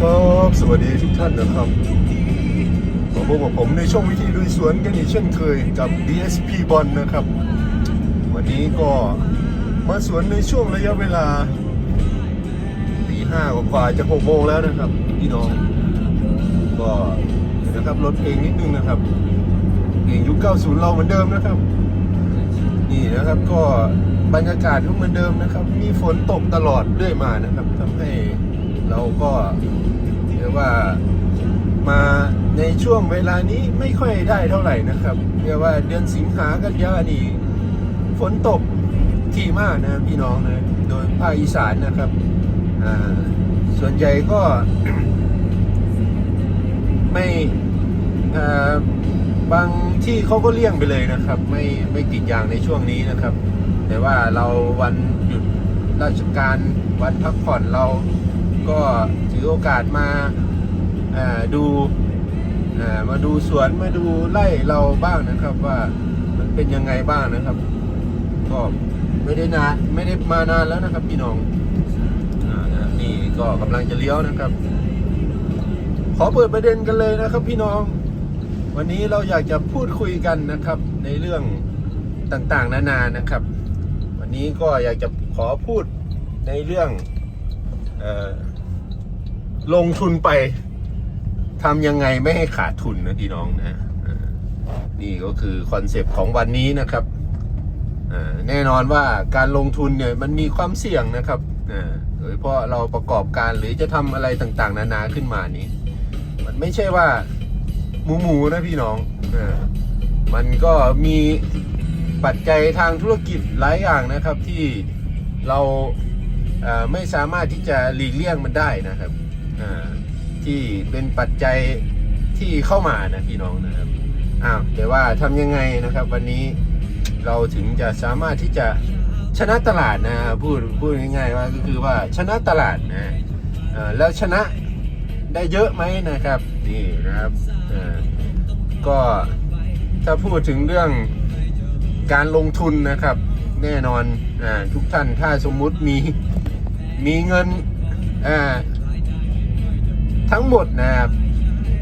ครับ สวัสดีทุกท่านนะครับมาพบกับผมในช่วงวิธีลุยสวนกันอีกเช่นเคยกับ DSP บอลนะครับ วันนี้ก็มาสวนในช่วงระยะเวลาตีห้ากว่าจะหกโมงแล้วนะครับพี่น้อง ก็นะครับลดเพลงนิดนึงนะครับเพลงยุค 90 เราเหมือนเดิมนะครับ นี่นะครับก็บรรยากาศก็เหมือนเดิมนะครับ มีฝนตกตลอดเรื่อยมานะครับทำให้เราก็ ว่ามาในช่วงเวลานี้ไม่ค่อยได้เท่าไหร่นะครับเรียกว่าเดือนสิงหากันยานี่ฝนตกที่มากนะพี่น้องนะโดยภาคอีสานนะครับส่วนใหญ่ก็ไม่บางที่เขาก็เลี่ยงไปเลยนะครับ ไม่ไม่กรีดยางในช่วงนี้นะครับ แต่ว่าเราวันหยุดราชการวันพักผ่อนเรา อโอกาสมาดูมาดูสวนมาดูไร่เราบ้างนะครับว่ามันเป็นยังไงบ้างนะครับก็ไม่ได้นานไม่ได้มานานแล้วนะครับ พี่น้องนี่ก็กำลังจะเลี้ยวนะครับ ขอเปิดประเด็นกันเลยนะครับ พี่น้อง วันนี้เราอยากจะพูดคุยกันนะครับ ในเรื่องต่างๆ นานานะครับ วันนี้ก็อยากจะขอพูดในเรื่องเออ ลงทุนไปทำยังไงไม่ให้ขาดทุนนะพี่น้องนะนี่ก็คือคอนเซปต์ของวันนี้นะครับแน่นอนว่าการลงทุนเนี่ยมันมีความเสี่ยงนะครับอ่าโดยเฉพาะเราประกอบการหรือจะทำอะไรต่างๆ นานาขึ้นมานี้ มันไม่ใช่ว่าหมูหมูๆนะพี่น้องอมันก็มีปัจจัยทางธุรกิจหลายอย่างนะครับที่เราไม่สามารถที่จะหลีกเลี่ยงมันได้นะครับ ที่เป็นปัจจัยที่เข้ามานะพี่น้องนะครับอ้าวแต่ว่าทำยังไงนะครับ วันนี้เราถึงจะสามารถที่จะชนะตลาดนะพูดพูดง่ายๆว่าก็คือว่าชนะตลาดนะแล้วชนะได้เยอะไหมนะครับนี่นะครับก็ถ้าพูดถึงเรื่องการลงทุนนะครับ แน่นอนอทุกท่านถ้าสมมุติมีมีเงินอ่า ทั้งหมดนะครับ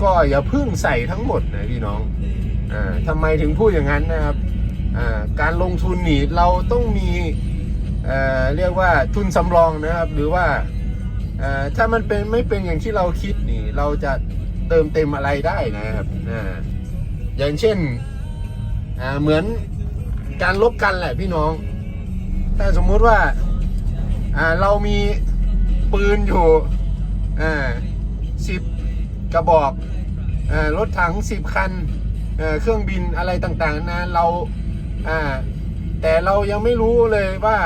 ก็อย่าเพึ่งใส่ทั้งหมดนะพี่น้องอ่าทำไมถึงพูดอย่างนั้นนะครับอ่าการลงทุนนี่เราต้องมีเอ่อเรียกว่าทุนสำรองนะครับ หรือว่าเอ่อถ้ามันเป็นไม่เป็นอย่างที่เราคิดนี่ เราจะเติมเต็มอะไรได้นะครับอ่าอย่างเช่นอ่าเหมือนการลบกันแหละพี่น้อง ถ้าสมมุติว่าอ่าเรามีปืนอยู่ 10 กระบอกรถถัง 10 คันเครื่องบินอะไรต่างๆนะเราแต่เรายังไม่รู้เลยว่า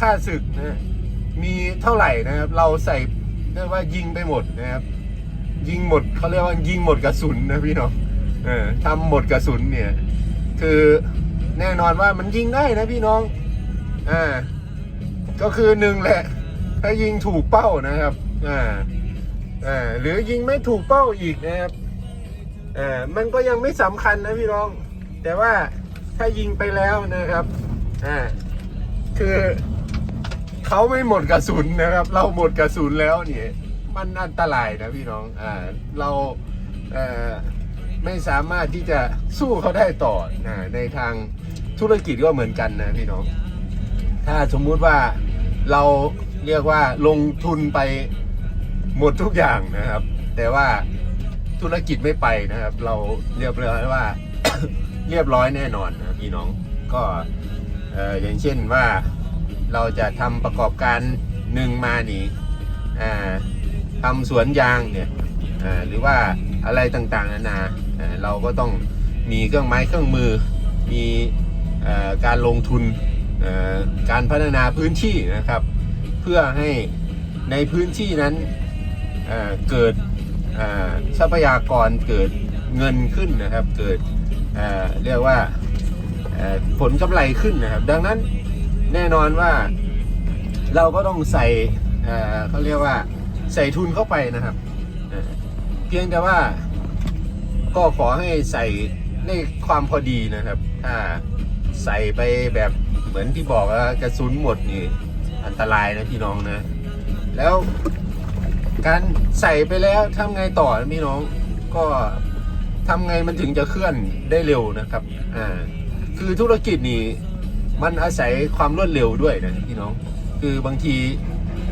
ค่าศึกนะมีเท่าไหร่นะครับ เราใส่เรียกว่ายิงไปหมดนะครับ ยิงหมดเขาเรียกว่ายิงหมดกระสุนนะพี่น้องออทำหมดกระสุนเนี่ย คือแน่นอนว่ามันยิงได้นะพี่น้องอก็คือหนึ่งแหละ ถ้ายิงถูกเป้านะครับอ่า อ่าหรือยิงไม่ถูกเป้าอีกนะครับอ่ามันก็ยังไม่สำคัญนะพี่น้อง แต่ว่าถ้ายิงไปแล้วนะครับอ่าคือเขาไม่หมดกระสุนนะครับ เราหมดกระสุนแล้วเนี่ยมันอันตรายนะพี่น้องอ่าเราเอ่อไม่สามารถที่จะสู้เขาได้ต่อนะในทางธุรกิจก็เหมือนกันนะพี่น้อง ถ้าสมมุติว่าเราเรียกว่าลงทุนไป หมดทุกอย่างนะครับ แต่ว่าธุรกิจไม่ไปนะครับ เราเรียบร้อยว่า เรียบร้อยแน่นอนนะพี่น้องก็เอ่อย่างเช่นว่าเราจะทำประกอบการหนึ่งมานี่อ่าทำสวนยางเนี่ยหรือว่าอะไรต่างๆนานาเราก็ต้องมีเครื่องไม้เครื่องมือ มีเอ่อการลงทุนการพัฒนาพื้นที่นะครับ เพื่อให้ในพื้นที่นั้น เกิดทรัพยากรเกิดเงินขึ้นนะครับ เกิดเเรียกว่าผลกำไรขึ้นนะครับ ดังนั้นแน่นอนว่าเราก็ต้องใส่เเขาเรียกว่าใส่ทุนเข้าไปนะครับเเพียงแต่ว่าก็ขอให้ใส่ในความพอดีนะครับ ถ้าใส่ไปแบบเหมือนที่บอกว่ากระสุนหมดนี่อันตรายนะพี่น้องนะ แล้ว การใส่ไปแล้วทำไงต่อพี่น้องก็ทำไงมันถึงจะเคลื่อนได้เร็วนะครับอ่าคือธุรกิจนี่มันอาศัยความรวดเร็วด้วยนะพี่น้อง คือบางที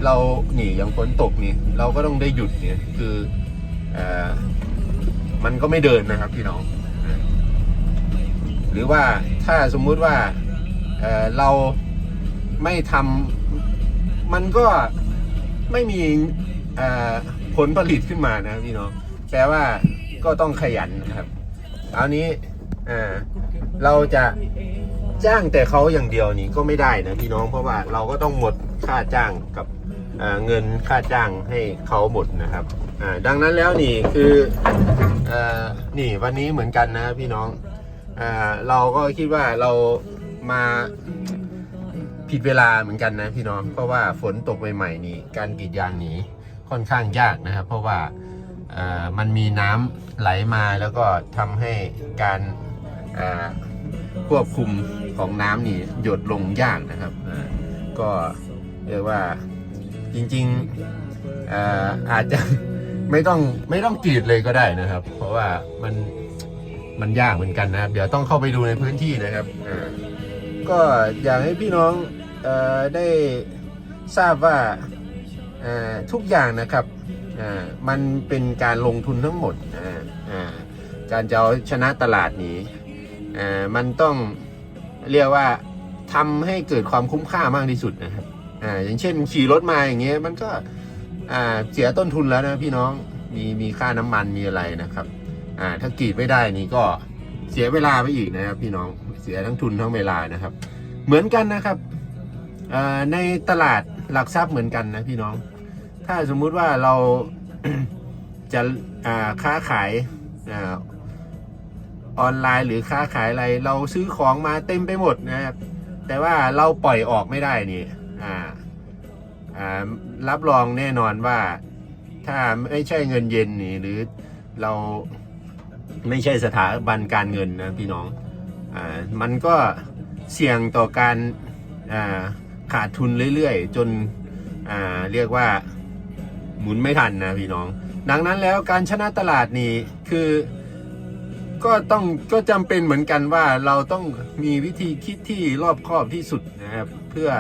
เราหนีอย่างฝนตกนี่เราก็ต้องได้หยุดเนี่ยคืออ่อมันก็ไม่เดินนะครับพี่น้อง หรือว่าถ้าสมมุติว่าเเราไม่ทำมันก็ไม่มี ผลผลิตขึ้นมานะพี่น้องแปลว่าก็ต้องขยันนะครับเอานี้เราจะจ้างแต่เขาอย่างเดียวนี่ก็ไม่ได้นะพี่น้องเพราะว่าเราก็ต้องหมดค่าจ้างกับเงินค่าจ้างให้เขาหมดนะครับดังนั้นแล้วนี่คืออนี่วันนี้เหมือนกันนะพี่น้องอเราก็คิดว่าเรามาผิดเวลาเหมือนกันนะพี่น้องเพราะว่าฝนตกใหม่ๆนี่การกรีดยางหนี ค่อนข้างยากนะครับ เพราะว่ามันมีน้ำไหลมาแล้วก็ทำให้การควบคุมของน้ำนี่หยดลงยากนะครับ ก็เรียกว่าจริงๆออาจจะไม่ต้องไม่ต้องกรีดเลยก็ได้นะครับ เพราะว่ามันมันยากเหมือนกันนะครับ เดี๋ยวต้องเข้าไปดูในพื้นที่นะครับก็อยากให้พี่น้องออได้ทราบว่า ทุกอย่างนะครับมันเป็นการลงทุนทั้งหมดการจะเอาชนะตลาดนี้มันต้องเรียกว่าทำให้เกิดความคุ้มค่ามากที่สุดนะครับอ่าอย่างเช่นขี่รถมาอย่างเงี้ยมันก็อ่าเสียต้นทุนแล้วนะพี่น้องมีมีค่าน้ำมันมีอะไรนะครับอ่าถ้ากรีดไม่ได้นี่ก็เสียเวลาไปอีกนะครับ พี่น้องเสียทั้งทุนทั้งเวลานะครับ เหมือนกันนะครับอ่าในตลาดหลักทรัพย์เหมือนกันนะพี่น้อง ถ้าสมมุติว่าเราจะค้าขายอออนไลน์หรือค้าขายอะไร เราซื้อของมาเต็มไปหมดนะครับ แต่ว่าเราปล่อยออกไม่ได้นี่อ่าอ่ารับรองแน่นอนว่าถ้าไม่ใช่เงินเย็นนี่หรือเราไม่ใช่สถาบันการเงินนะพี่น้องอ่ามันก็เสี่ยงต่อการอ่าขาดทุนเรื่อยๆ จนอ่าเรียกว่า หมุนไม่ทันนะพี่น้อง ดังนั้นแล้วการชนะตลาดนี่คือก็ต้องก็จำเป็นเหมือนกันว่าเราต้องมีวิธีคิดที่รอบคอบที่สุดนะครับ เพื่อ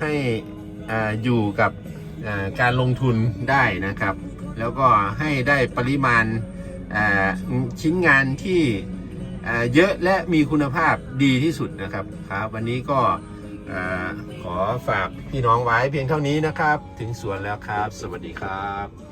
ให้อ่าอยู่กับอ่าการลงทุนได้นะครับ แล้วก็ให้ได้ปริมาณอ่าชิ้นงานที่เยอะและมีคุณภาพดีที่สุดนะครับครับ วันนี้ก็ ขอฝากพี่น้องไว้เพียงเท่านี้นะครับ ถึงสวนแล้วครับ สวัสดีครับ